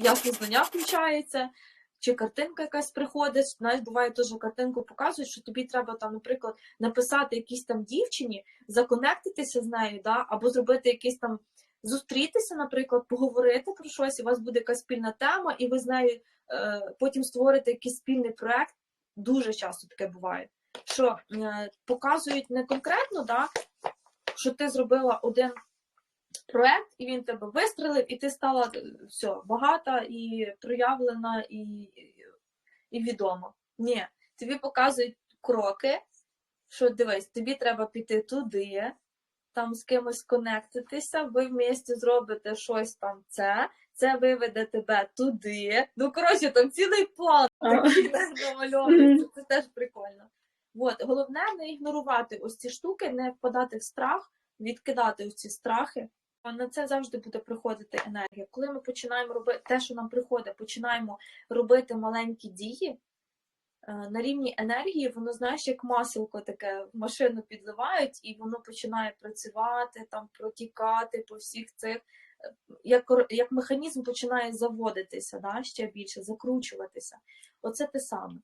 ясне знання включається, чи картинка якась приходить. Знаєш, буває теж картинку показують, що тобі треба там, наприклад, написати якійсь там дівчині, законектитися з нею, да? або зробити якийсь там зустрітися, наприклад, поговорити про щось, у вас буде якась спільна тема, і ви з нею е, потім створите якийсь спільний проект. Дуже часто таке буває. Що е, показують не конкретно, да, що ти зробила один проект, і він тебе вистрелив, і ти стала е, все, багата і проявлена, і, і, відома. Ні, тобі показують кроки, що дивись, тобі треба піти туди, там з кимось конектитися, ви вместе зробите щось там це, це виведе тебе туди. Ну, коротше, там цілий план такий намальований. Це, це теж прикольно. От, головне не ігнорувати ось ці штуки, не впадати в страх, відкидати ось ці страхи. На це завжди буде приходити енергія. Коли ми починаємо робити те, що нам приходить, починаємо робити маленькі дії, е, на рівні енергії, воно, знаєш, як маселко таке в машину підливають, і воно починає працювати, там протікати по всіх цих. е, Як, як механізм починає заводитися, да, ще більше, закручуватися. Оце те саме.